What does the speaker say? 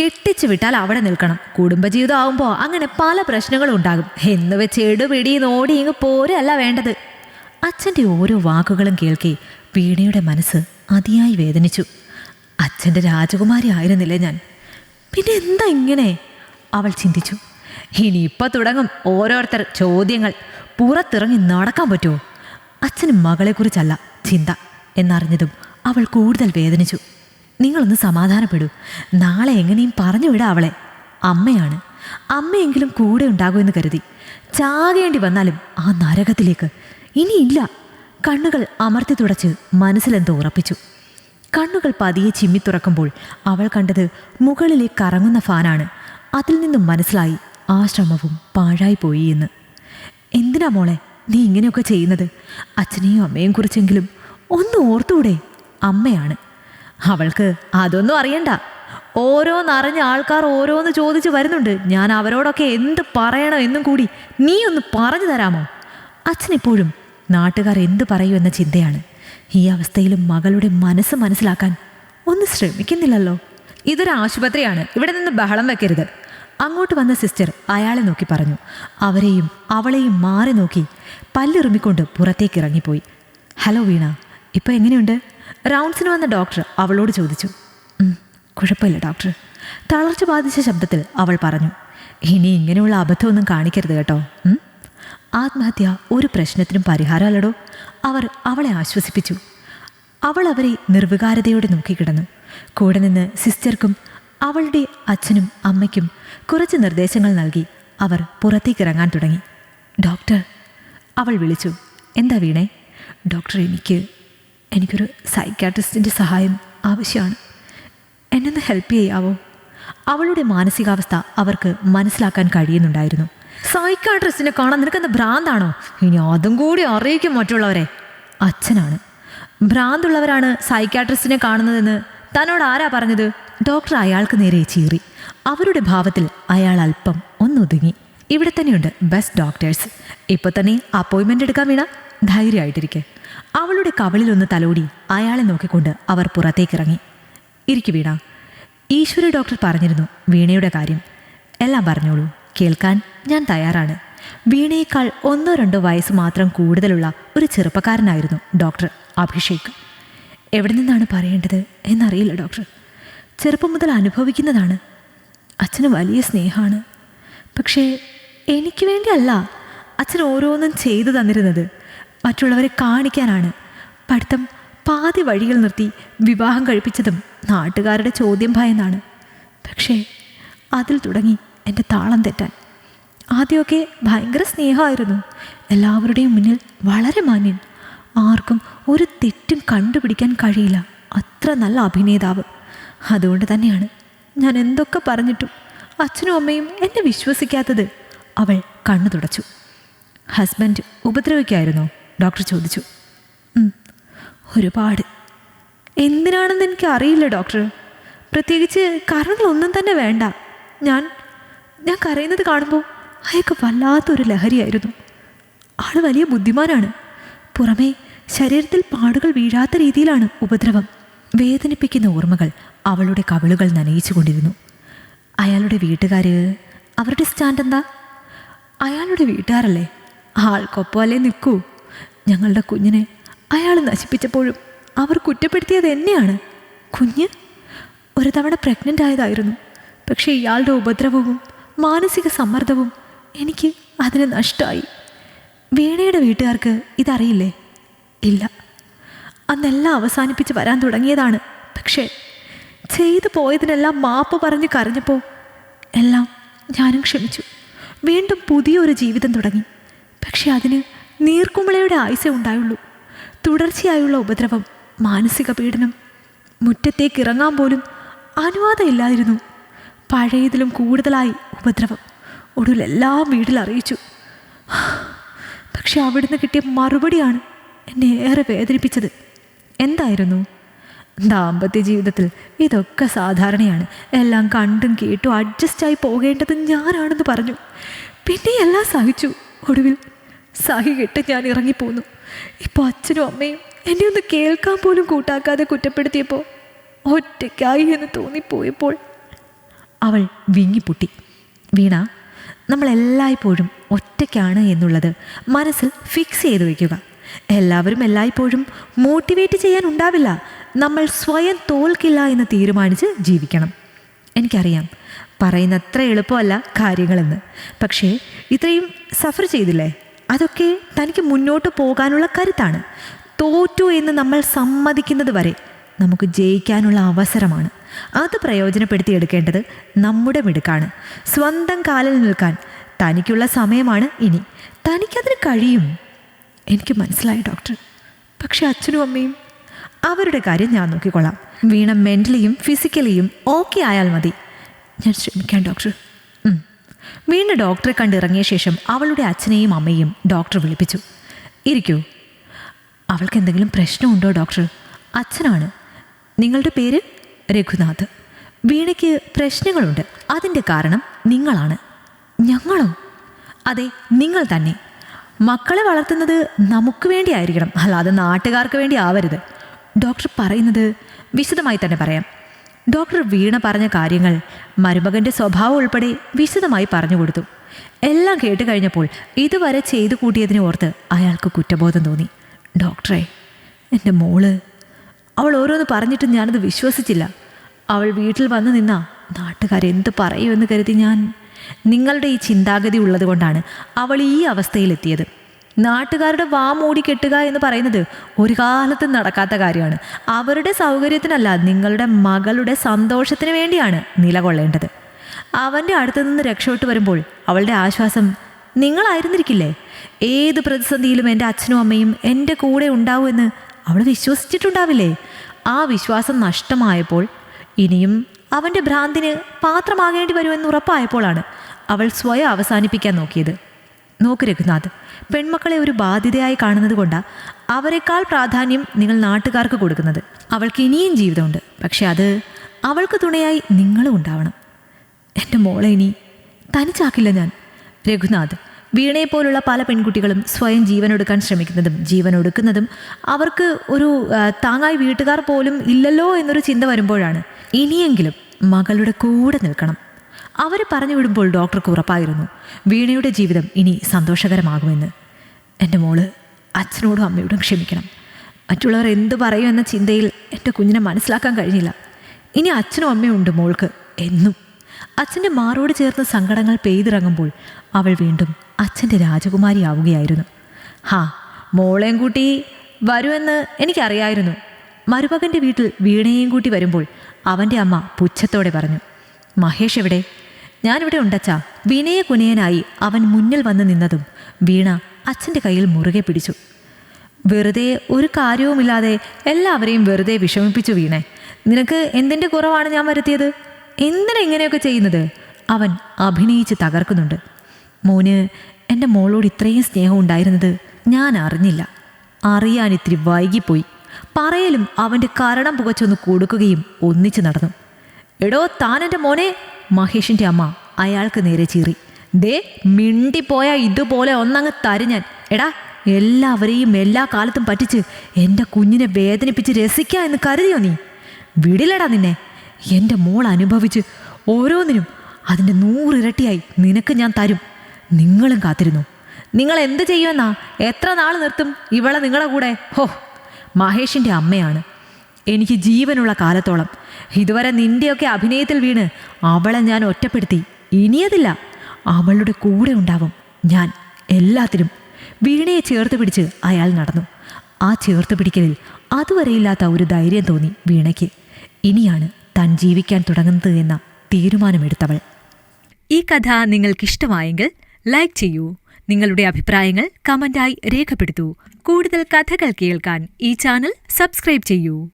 കെട്ടിച്ചു വിട്ടാൽ അവിടെ നിൽക്കണം. കുടുംബജീവിതം ആവുമ്പോൾ അങ്ങനെ പല പ്രശ്നങ്ങളും ഉണ്ടാകും. എന്ന് വെച്ച് എടുപിടി നോടി ഇങ്ങ് പോരല്ല വേണ്ടത്. അച്ഛന്റെ ഓരോ വാക്കുകളും കേൾക്കെ വീണയുടെ മനസ്സ് അതിയായി വേദനിച്ചു. അച്ഛന്റെ രാജകുമാരി ആയിരുന്നില്ലേ ഞാൻ? പിന്നെ എന്താ ഇങ്ങനെ? അവൾ ചിന്തിച്ചു. ഇനിയിപ്പോൾ തുടങ്ങും ഓരോരുത്തർ ചോദ്യങ്ങൾ. പുറത്തിറങ്ങി നടക്കാൻ പറ്റുമോ അച്ഛനും മകളെക്കുറിച്ചല്ല ചിന്ത എന്നറിഞ്ഞതും അവൾ കൂടുതൽ വേദനിച്ചു. നിങ്ങളൊന്ന് സമാധാനപ്പെടൂ. നാളെ എങ്ങനെയും പറഞ്ഞു വിടാം അവളെ. അമ്മയാണ്. അമ്മയെങ്കിലും കൂടെ ഉണ്ടാകുമെന്ന് കരുതി. ചാകേണ്ടി വന്നാലും ആ നരകത്തിലേക്ക്. ഇനിയില്ല. കണ്ണുകൾ അമർത്തി തുടച്ച് മനസ്സിലെന്തോ ഉറപ്പിച്ചു. കണ്ണുകൾ പതിയെ ചിമ്മി തുറക്കുമ്പോൾ അവൾ കണ്ടത് മുകളിലെ കറങ്ങുന്ന ഫാനാണ്. അതിൽ നിന്നും മനസ്സിലായി ആ ശ്രമവും പാഴായിപ്പോയി എന്ന്. എന്തിനാ മോളെ? നീ ഇങ്ങനെയൊക്കെ ചെയ്യുന്നത്? അച്ഛനെയും അമ്മയും കുറിച്ചെങ്കിലും ഒന്ന് ഓർത്തൂടെ? അമ്മയാണ്. അവൾക്ക് അതൊന്നും അറിയണ്ട. ഓരോന്നറിഞ്ഞ ആൾക്കാർ ഓരോന്ന് ചോദിച്ചു വരുന്നുണ്ട്. ഞാൻ അവരോടൊക്കെ എന്ത് പറയണോ എന്നും കൂടി. നീ ഒന്ന് പറഞ്ഞു തരാമോ? അച്ഛനെപ്പോഴും നാട്ടുകാർ എന്ത് പറയൂ എന്ന ചിന്തയാണ്. ഈ അവസ്ഥയിലും മകളുടെ മനസ്സ് മനസ്സിലാക്കാൻ ഒന്ന് ശ്രമിക്കുന്നില്ലല്ലോ. ഇതൊരു ആശുപത്രിയാണ്. ഇവിടെ നിന്ന് ബഹളം വെക്കരുത്. അങ്ങോട്ട് വന്ന സിസ്റ്റർ അയാളെ നോക്കി പറഞ്ഞു. അവരെയും അവളെയും മാറി നോക്കി പല്ലിറുമിക്കൊണ്ട് പുറത്തേക്ക് ഇറങ്ങിപ്പോയി. ഹലോ വീണ ഇപ്പോൾ എങ്ങനെയുണ്ട്? റൗണ്ട്സിന് വന്ന ഡോക്ടർ അവളോട് ചോദിച്ചു. കുഴപ്പമില്ല ഡോക്ടർ. തളർച്ച ബാധിച്ച ശബ്ദത്തിൽ അവൾ പറഞ്ഞു. ഇനി ഇങ്ങനെയുള്ള അബദ്ധമൊന്നും കാണിക്കരുത് കേട്ടോ. ആത്മഹത്യ ഒരു പ്രശ്നത്തിനും പരിഹാരമല്ലടോ. അവർ അവളെ ആശ്വസിപ്പിച്ചു. അവൾ അവരെ നിർവികാരതയോടെ നോക്കിക്കിടന്നു. കൂടെ നിന്ന് സിസ്റ്റർക്കും അവളുടെ അച്ഛനും അമ്മയ്ക്കും കുറച്ച് നിർദ്ദേശങ്ങൾ നൽകി അവർ പുറത്തേക്ക് ഇറങ്ങാൻ തുടങ്ങി. ഡോക്ടർ അവൾ വിളിച്ചു. എന്താ വീണേ? ഡോക്ടർ എനിക്ക് എനിക്കൊരു സൈക്കാട്രിസ്റ്റിന്റെ സഹായം ആവശ്യമാണ്. എന്നൊന്ന് ഹെൽപ്പ് ചെയ്യാവോ? അവളുടെ മാനസികാവസ്ഥ അവർക്ക് മനസ്സിലാക്കാൻ കഴിയുന്നുണ്ടായിരുന്നു. സൈക്കാട്രിസ്റ്റിനെ കാണാൻ നിനക്കെന്താ ഭ്രാന്താണോ? ഇനി അതും കൂടി അറിയിക്കും മറ്റുള്ളവരെ. അച്ഛനാണ്. ഭ്രാന്തുള്ളവരാണ് സൈക്കാട്രിസ്റ്റിനെ കാണുന്നതെന്ന് തന്നോട് ആരാ പറഞ്ഞത്? ഡോക്ടർ അയാൾക്ക് നേരെ ചീറി. അവരുടെ ഭാവത്തിൽ അയാൾ അല്പം ഒന്നൊതുങ്ങി. ഇവിടെ തന്നെയുണ്ട് ബെസ്റ്റ് ഡോക്ടേഴ്സ് ഇപ്പോൾ തന്നെ അപ്പോയിൻമെന്റ് എടുക്കാൻ വീണ. ധൈര്യമായിട്ടിരിക്കെ. അവളുടെ കവളിലൊന്ന് തലോടി അയാളെ നോക്കിക്കൊണ്ട് അവർ പുറത്തേക്കിറങ്ങി. ഇരിക്കു വീണ. ഈശ്വര ഡോക്ടർ പറഞ്ഞിരുന്നു വീണയുടെ കാര്യം. എല്ലാം പറഞ്ഞോളൂ. കേൾക്കാൻ ഞാൻ തയ്യാറാണ്. വീണയേക്കാൾ ഒന്നോ രണ്ടോ വയസ്സ് മാത്രം കൂടുതലുള്ള ഒരു ചെറുപ്പക്കാരനായിരുന്നു ഡോക്ടർ അഭിഷേക്. എവിടെ നിന്നാണ് പറയേണ്ടത് എന്നറിയില്ല ഡോക്ടർ. ചെറുപ്പം മുതൽ അനുഭവിക്കുന്നതാണ്. അച്ഛന് വലിയ സ്നേഹമാണ്. പക്ഷേ എനിക്ക് വേണ്ടിയല്ല അച്ഛൻ ഓരോന്നും ചെയ്തു തന്നിരുന്നത്. മറ്റുള്ളവരെ കാണിക്കാനാണ്. പഠിത്തം പാതി വഴികൾ നിർത്തി വിവാഹം കഴിപ്പിച്ചതും നാട്ടുകാരുടെ ചോദ്യം ഭയന്നാണ്. പക്ഷേ അതിൽ തുടങ്ങി എന്റെ താളം തെറ്റാൻ. ആദ്യമൊക്കെ ഭയങ്കര സ്നേഹമായിരുന്നു. എല്ലാവരുടെയും മുന്നിൽ വളരെ മാന്യൻ. ആർക്കും ഒരു തെറ്റും കണ്ടുപിടിക്കാൻ കഴിയില്ല. അത്ര നല്ല അഭിനേതാവ്. അതുകൊണ്ട് തന്നെയാണ് ഞാൻ എന്തൊക്കെ പറഞ്ഞിട്ടും അച്ഛനും അമ്മയും എന്നെ വിശ്വസിക്കാത്തത്. അവൾ കണ്ണു തുടച്ചു. ഹസ്ബൻഡ് ഉപദ്രവിക്കായിരുന്നോ. ഡോക്ടർ ചോദിച്ചു. ഒരുപാട്. എന്തിനാണെന്ന് എനിക്ക് അറിയില്ല ഡോക്ടർ. പ്രത്യേകിച്ച് കാരണങ്ങളൊന്നും തന്നെ വേണ്ട. ഞാൻ ഞാൻ കരയുന്നത് കാണുമ്പോൾ അയാൾക്ക് വല്ലാത്തൊരു ലഹരിയായിരുന്നു. ആൾ വലിയ ബുദ്ധിമാനാണ്. പുറമേ ശരീരത്തിൽ പാടുകൾ വീഴാത്ത രീതിയിലാണ് ഉപദ്രവം. വേദനിപ്പിക്കുന്ന ഓർമ്മകൾ അവളുടെ കവിളുകൾ നനയിച്ചു കൊണ്ടിരുന്നു അയാളുടെ വീട്ടുകാർ അവരുടെ സ്റ്റാൻഡ് എന്താ അയാളുടെ വീട്ടുകാരല്ലേ? ആൾക്കൊപ്പം അല്ലേ നിൽക്കൂ. ഞങ്ങളുടെ കുഞ്ഞിനെ അയാൾ നശിപ്പിച്ചപ്പോഴും അവർ കുറ്റപ്പെടുത്തിയത് എന്നെയാണ്. കുഞ്ഞ് ഒരു തവണ പ്രഗ്നന്റ് ആയതായിരുന്നു. പക്ഷേ ഇയാളുടെ ഉപദ്രവവും മാനസിക സമ്മർദ്ദവും എനിക്ക് അതിന് നഷ്ടമായി വീണയുടെ വീട്ടുകാർക്ക് ഇതറിയില്ലേ? ഇല്ല. അന്നെല്ലാം അവസാനിപ്പിച്ച് വരാൻ തുടങ്ങിയതാണ്. പക്ഷേ ചെയ്തു പോയതിനെല്ലാം മാപ്പ് പറഞ്ഞ് കരഞ്ഞപ്പോൾ എല്ലാം ഞാനും ക്ഷമിച്ചു. വീണ്ടും പുതിയൊരു ജീവിതം തുടങ്ങി. പക്ഷേ അതിന് നീർക്കുമ്പളയുടെ ആയുസേ ഉണ്ടായുള്ളൂ. തുടർച്ചയായുള്ള ഉപദ്രവം മാനസിക പീഡനം മുറ്റത്തേക്ക് ഇറങ്ങാൻ പോലും അനുവാദമില്ലായിരുന്നു. പഴയതിലും കൂടുതലായി ഉപദ്രവം ഒടുവിലെല്ലാം വീട്ടിൽ അറിയിച്ചു. പക്ഷെ അവിടുന്ന് കിട്ടിയ മറുപടിയാണ് എന്നെ ഏറെ വേദനിപ്പിച്ചത്. എന്തായിരുന്നു? ദാമ്പത്യ ജീവിതത്തിൽ ഇതൊക്കെ സാധാരണയാണ്. എല്ലാം കണ്ടും കേട്ടും അഡ്ജസ്റ്റായി പോകേണ്ടത് ഞാനാണെന്ന് പറഞ്ഞു. പിന്നെ എല്ലാം സഹിച്ചു. ഒടുവിൽ സഹി കെട്ട് ഞാൻ ഇറങ്ങിപ്പോന്നു ഇപ്പോൾ അച്ഛനും അമ്മയും എന്നെ ഒന്ന് കേൾക്കാൻ പോലും കൂട്ടാക്കാതെ കുറ്റപ്പെടുത്തിയപ്പോൾ ഒറ്റയ്ക്കായി എന്ന് തോന്നിപ്പോയപ്പോൾ അവൾ വിങ്ങിപ്പൊട്ടി. വീണ നമ്മളെല്ലായ്പ്പോഴും ഒറ്റയ്ക്കാണ് എന്നുള്ളത് മനസ്സിൽ ഫിക്സ് ചെയ്ത് വയ്ക്കുക എല്ലാവരും എല്ലായ്പ്പോഴും മോട്ടിവേറ്റ് ചെയ്യാൻ ഉണ്ടാവില്ല നമ്മൾ സ്വയം തോൽക്കില്ല എന്ന് തീരുമാനിച്ച് ജീവിക്കണം. എനിക്കറിയാം. പറയുന്ന അത്ര എളുപ്പമല്ല കാര്യങ്ങളെന്ന്. പക്ഷേ ഇത്രയും സഫർ ചെയ്തില്ലേ? അതൊക്കെ തനിക്ക് മുന്നോട്ട് പോകാനുള്ള കരുത്താണ്. തോറ്റു എന്ന് നമ്മൾ സമ്മതിക്കുന്നത് വരെ നമുക്ക് ജയിക്കാനുള്ള അവസരമാണ്. അത് പ്രയോജനപ്പെടുത്തിയെടുക്കേണ്ടത് നമ്മുടെ മിടുക്കാണ്. സ്വന്തം കാലിൽ നിൽക്കാൻ തനിക്കുള്ള സമയമാണ് ഇനി. തനിക്കതിന് കഴിയും. എനിക്ക് മനസ്സിലായി ഡോക്ടർ. പക്ഷെ അച്ഛനും അമ്മയും അവരുടെ കാര്യം ഞാൻ നോക്കിക്കൊള്ളാം. വീണ മെന്റലിയും ഫിസിക്കലിയും ഓക്കെ ആയാൽ മതി. ഞാൻ ശ്രമിക്കാം ഡോക്ടർ. വീണ്ടും ഡോക്ടറെ കണ്ടിറങ്ങിയ ശേഷം അവളുടെ അച്ഛനെയും അമ്മയും ഡോക്ടർ വിളിപ്പിച്ചു. ഇരിക്കൂ. അവൾക്ക് എന്തെങ്കിലും പ്രശ്നമുണ്ടോ ഡോക്ടർ? അച്ഛനാണ്. നിങ്ങളുടെ പേര്? രഘുനാഥ്. വീണയ്ക്ക് പ്രശ്നങ്ങളുണ്ട്. അതിന്റെ കാരണം നിങ്ങളാണ്. ഞങ്ങളോ? അതെ നിങ്ങൾ തന്നെ. മക്കളെ വളർത്തുന്നത് നമുക്ക് വേണ്ടി ആയിരിക്കണം അല്ലാതെ നാട്ടുകാർക്ക് വേണ്ടി ആവരുത്. ഡോക്ടർ പറയുന്നത് വിശദമായി തന്നെ പറയാം. ഡോക്ടർ വീണ പറഞ്ഞ കാര്യങ്ങൾ മരുമകന്റെ സ്വഭാവം ഉൾപ്പെടെ വിശദമായി പറഞ്ഞു കൊടുത്തു. എല്ലാം കേട്ട് കഴിഞ്ഞപ്പോൾ ഇതുവരെ ചെയ്തു കൂട്ടിയതിനെ ഓർത്ത് അയാൾക്ക് കുറ്റബോധം തോന്നി. ഡോക്ടറെ എന്റെ മോൾ. അവൾ ഓരോന്ന് പറഞ്ഞിട്ടും ഞാനത് വിശ്വസിച്ചില്ല. അവൾ വീട്ടിൽ വന്നു നിന്നാ നാട്ടുകാരെന്ത് പറയുമെന്ന് കരുതി ഞാൻ നിങ്ങളുടെ ഈ ചിന്താഗതി ഉള്ളതുകൊണ്ടാണ് അവൾ ഈ അവസ്ഥയിലെത്തിയത്. നാട്ടുകാരുടെ വാ മൂടി കെട്ടുക എന്ന് പറയുന്നത് ഒരു കാലത്തും നടക്കാത്ത കാര്യമാണ്. അവരുടെ സൗകര്യത്തിനല്ല നിങ്ങളുടെ മകളുടെ സന്തോഷത്തിന് വേണ്ടിയാണ് നിലകൊള്ളേണ്ടത്. അവന്റെ അടുത്തു നിന്ന് രക്ഷപ്പെട്ടു വരുമ്പോൾ അവളുടെ ആശ്വാസം നിങ്ങളായിരുന്നിരിക്കില്ലേ? ഏത് പ്രതിസന്ധിയിലും എന്റെ അച്ഛനും അമ്മയും എന്റെ കൂടെ ഉണ്ടാവുമെന്ന് അവൾ വിശ്വസിച്ചിട്ടുണ്ടാവില്ലേ? ആ വിശ്വാസം നഷ്ടമായപ്പോൾ ഇനിയും അവന്റെ ഭ്രാന്തിന് പാത്രമാകേണ്ടി വരുമെന്ന് ഉറപ്പായപ്പോഴാണ് അവൾ സ്വയം അവസാനിപ്പിക്കാൻ നോക്കിയത്. നോക്ക് രഘുനാഥ് പെൺമക്കളെ ഒരു ബാധ്യതയായി കാണുന്നത് കൊണ്ടാണ് അവരെക്കാൾ പ്രാധാന്യം നിങ്ങൾ നാട്ടുകാർക്ക് കൊടുക്കുന്നത്. അവൾക്ക് ഇനിയും ജീവിതമുണ്ട്. പക്ഷെ അത് അവൾക്ക് തുണയായി നിങ്ങളും ഉണ്ടാവണം. എന്റെ മോളെ ഇനി തനിച്ചാക്കില്ല ഞാൻ. രഘുനാഥ് വീണയെ പോലുള്ള പല പെൺകുട്ടികളും സ്വയം ജീവനൊടുക്കാൻ ശ്രമിക്കുന്നതും ജീവനൊടുക്കുന്നതും അവർക്ക് ഒരു താങ്ങായി വീട്ടുകാർ പോലും ഇല്ലല്ലോ എന്നൊരു ചിന്ത വരുമ്പോഴാണ് ഇനിയെങ്കിലും മകളുടെ കൂടെ നിൽക്കണം. അവർ പറഞ്ഞു വിടുമ്പോൾ ഡോക്ടർക്ക് ഉറപ്പായിരുന്നു. വീണയുടെ ജീവിതം ഇനി സന്തോഷകരമാകുമെന്ന്. എന്റെ മോൾ അച്ഛനോടും അമ്മയോടും ക്ഷമിക്കണം. മറ്റുള്ളവർ എന്ത് എന്ന ചിന്തയിൽ എന്റെ കുഞ്ഞിനെ മനസ്സിലാക്കാൻ കഴിഞ്ഞില്ല. ഇനി അച്ഛനും അമ്മയും ഉണ്ട് മോൾക്ക് എന്നും. അച്ഛന്റെ മാറോട് ചേർന്ന് സങ്കടങ്ങൾ പെയ്തിറങ്ങുമ്പോൾ അവൾ വീണ്ടും അച്ഛന്റെ രാജകുമാരിയാവുകയായിരുന്നു. ഹാ മോളെയും കൂട്ടി വരുമെന്ന് എനിക്കറിയായിരുന്നു. മരുമകന്റെ വീട്ടിൽ വീണയെയും കൂട്ടി വരുമ്പോൾ അവന്റെ അമ്മ പുച്ഛത്തോടെ പറഞ്ഞു മഹേഷ് എവിടെ? ഞാനിവിടെ ഉണ്ടച്ചാ. വിനയ കുനയനായി അവൻ മുന്നിൽ വന്ന് നിന്നതും വീണ അച്ഛന്റെ കയ്യിൽ മുറുകെ പിടിച്ചു. വെറുതെ ഒരു കാര്യവുമില്ലാതെ എല്ലാവരെയും വെറുതെ വിഷമിപ്പിച്ചു വീണെ. നിനക്ക് എന്തിന്റെ കുറവാണ് ഞാൻ വരുത്തിയത്? എന്തിനാ ഇങ്ങനെയൊക്കെ ചെയ്യുന്നത്? അവൻ അഭിനയിച്ച് തകർക്കുന്നുണ്ട്. മോന് എന്റെ മോളോട് ഇത്രയും സ്നേഹം ഉണ്ടായിരുന്നത് ഞാൻ അറിഞ്ഞില്ല. അറിയാൻ ഇത്തിരി വൈകിപ്പോയി. പറയലും അവന്റെ കരണം പുകച്ചൊന്ന് കൊടുക്കുകയും ഒന്നിച്ചു നടന്നു. എടോ താൻ എന്റെ മോനെ? മഹേഷിന്റെ അമ്മ അയാൾക്ക് നേരെ ചീറി. ദേ മിണ്ടിപ്പോയ ഇതുപോലെ ഒന്നങ്ങ് തരു ഞാൻ. എടാ എല്ലാവരെയും എല്ലാ കാലത്തും പറ്റിച്ച് എന്റെ കുഞ്ഞിനെ വേദനിപ്പിച്ച് രസിക്കുക എന്ന് കരുതിയോ നീ? വിടില്ലടാ നിന്നെ. എന്റെ മോൾ അനുഭവിച്ച് ഓരോന്നിനും അതിന്റെ നൂറിരട്ടിയായി നിനക്ക് ഞാൻ തരും. നിങ്ങളും കാത്തിരുന്നു. നിങ്ങൾ എന്ത് ചെയ്യുമെന്നാ? എത്ര നാൾ നിർത്തും ഇവളെ നിങ്ങളെ കൂടെ? ഹോ മഹേഷിന്റെ അമ്മയാണ്. എനിക്ക് ജീവനുള്ള കാലത്തോളം. ഇതുവരെ നിന്റെയൊക്കെ അഭിനയത്തിൽ വീണ് അവളെ ഞാൻ ഒറ്റപ്പെടുത്തി. ഇനിയതില്ല. അവളുടെ കൂടെ ഉണ്ടാവും ഞാൻ എല്ലാത്തിനും. വീണയെ ചേർത്ത് പിടിച്ച് അയാൾ നടന്നു. ആ ചേർത്ത് പിടിക്കലിൽ അതുവരെയില്ലാത്ത ഒരു ധൈര്യം തോന്നി വീണയ്ക്ക്. ഇനിയാണ് താൻ ജീവിക്കാൻ തുടങ്ങുന്നത് എന്ന തീരുമാനമെടുത്തവൾ. ഈ കഥ നിങ്ങൾക്കിഷ്ടമായെങ്കിൽ ലൈക്ക് ചെയ്യൂ. നിങ്ങളുടെ അഭിപ്രായങ്ങൾ കമന്റായി രേഖപ്പെടുത്തൂ. കൂടുതൽ കഥകൾ കേൾക്കാൻ ഈ ചാനൽ സബ്സ്ക്രൈബ് ചെയ്യൂ.